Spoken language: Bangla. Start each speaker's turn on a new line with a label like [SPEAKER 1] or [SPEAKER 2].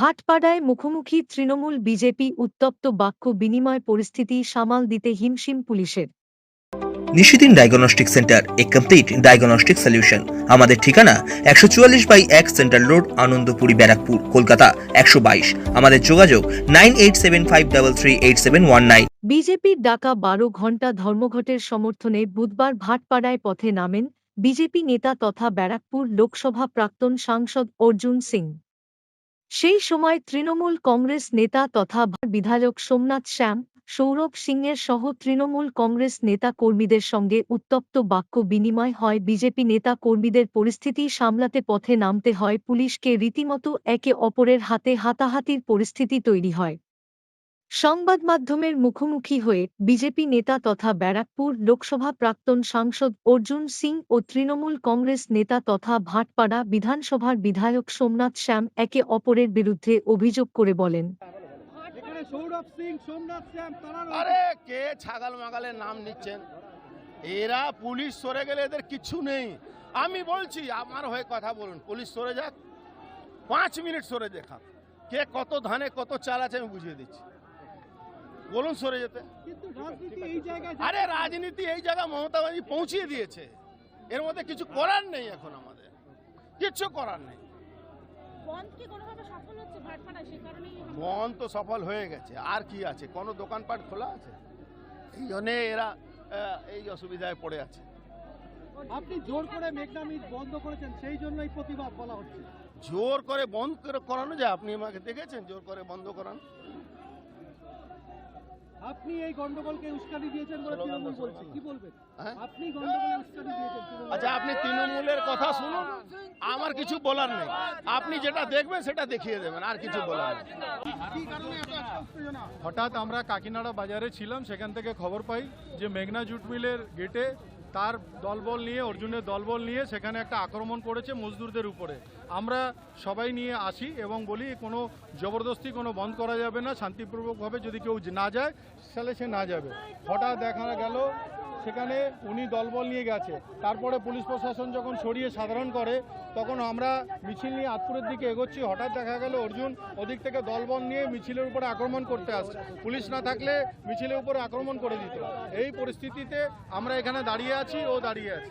[SPEAKER 1] ভাটপাড়ায় মুখোমুখি তৃণমূল বিজেপি উত্তপ্ত বাক্য বিনিময় পরিস্থিতি সামাল দিতে হিমশিম পুলিশের।
[SPEAKER 2] নিশিদিন ডায়াগনস্টিক সেন্টার এ কমপ্লিট ডায়াগনস্টিক সলিউশন। আমাদের ঠিকানা একশো চুয়াল্লিশ বাই এক সেন্ট্রাল রোড আনন্দপুরি ব্যারাকপুর কলকাতা একশো বাইশ। আমাদের যোগাযোগ nine eight seven five double three eight seven one nine.
[SPEAKER 1] বিজেপির ডাকা বারো ঘণ্টা ধর্মঘটের সমর্থনে বুধবার ভাটপাড়ায় পথে নামেন বিজেপি নেতা তথা ব্যারাকপুর লোকসভা প্রাক্তন সাংসদ অর্জুন সিং। সেই সময় তৃণমূল কংগ্রেস নেতা তথা বিধায়ক সোমনাথ শ্যাম, সৌরভ সিংয়ের সহ তৃণমূল কংগ্রেস নেতা কর্মীদের সঙ্গে উত্তপ্ত বাক্য বিনিময় হয়। বিজেপি নেতা কর্মীদের পরিস্থিতি সামলাতে পথে নামতে হয়। পুলিশকে রীতিমতো একে অপরের হাতে হাতাহাতির পরিস্থিতি তৈরি হয়। সংবাদ মাধ্যমের মুখোমুখি হয়ে বিজেপি নেতা তথা ব্যারাকপুর লোকসভা প্রাক্তন সাংসদ অর্জুন সিং ও তৃণমূল কংগ্রেস নেতা তথা ভাটপাড়া বিধানসভার বিধায়ক সোমনাথ শ্যাম একে অপরের বিরুদ্ধে অভিযোগ করে বলেন।
[SPEAKER 3] সৌরভ সিং সোমনাথ শ্যাম
[SPEAKER 4] আরে কে ছাগল মাগালের নাম নিচ্ছেন? এরা পুলিশ সরে গেলে এদের কিছু নেই। আমি বলছি আমার হয়ে কথা বলুন পুলিশ সরে যাক। পাঁচ মিনিট সরে দেখা কে কত ধানে কত চাল আছে আমি বুঝিয়ে দিচ্ছি। বলুন সরে যেতে।
[SPEAKER 3] কিন্তু রাজনীতি এই জায়গায়
[SPEAKER 4] আরে রাজনীতি এই জায়গা মমতা ব্যানার্জি পৌঁছিয়ে দিয়েছে। এর মধ্যে কিছু করার নেই এখন আমাদের। কিচ্ছু করার নেই।
[SPEAKER 5] বন্ধ কি কোনোভাবে সফল হচ্ছে ভাটপাড়ায় সে কারণেই
[SPEAKER 4] মন তো সফল হয়ে গেছে। আর কি আছে? কোনো দোকানপাট খোলা আছে? এই জন্যে এরা এই অসুবিধায় পড়ে আছে।
[SPEAKER 3] আপনি জোর করে মেঘনা মিট বন্ধ করেছেন সেই জন্যই প্রতিবাদ বলা হচ্ছে।
[SPEAKER 4] জোর করে বন্ধ করে করানো যায়। আপনি আমাকে দেখেছেন জোর করে বন্ধ করানো?
[SPEAKER 3] আপনি এই গন্ডগোলকে উস্কানি দিয়েছেন বলে তৃণমূল বলছে। কি বলবেন?
[SPEAKER 4] হ্যাঁ?
[SPEAKER 3] আপনি গন্ডগোলে উস্কানি দিয়েছেন
[SPEAKER 4] আচ্ছা আপনি তৃণমূলের কথা শুনুন। আমার কিছু বলার নেই। আপনি যেটা দেখবেন সেটা দেখিয়ে দেবেন। আর কিছু বলার নেই।
[SPEAKER 3] কি কারণে এত উত্তেজনা
[SPEAKER 6] হঠাৎ আমরা কাকিনাড়া বাজারে ছিলাম সেখান থেকে খবর পাই যে মেঘনা জুট মিলের গেটে তার দলবল নিয়ে, অর্জুনের দলবল নিয়ে সেখানে একটা আক্রমণ করেছে মজদুরদের উপরে। আমরা সবাই নিয়ে আসি এবং বলি, কোনো জবরদস্তি কোনো বন্ধ করা যাবে না, শান্তিপূর্বকভাবে যদি কেউ না যায়, তাহলে সে না যাবে। হঠাৎ দেখা গেল সেখানে উনি দলবল নিয়ে গেছে। তারপরে পুলিশ প্রশাসন যখন সরিয়ে সাধারণ করে, তখন আমরা মিছিল নিয়ে আতপুরের দিকে এগোচ্ছি। হঠাৎ দেখা গেল অর্জুন ওদিক থেকে দলবল নিয়ে মিছিলের উপরে আক্রমণ করতে আসছে। পুলিশ না থাকলে মিছিলের উপরে আক্রমণ করে দিত। এই পরিস্থিতিতে আমরা এখানে দাঁড়িয়ে আছি ও দাঁড়িয়ে আছে।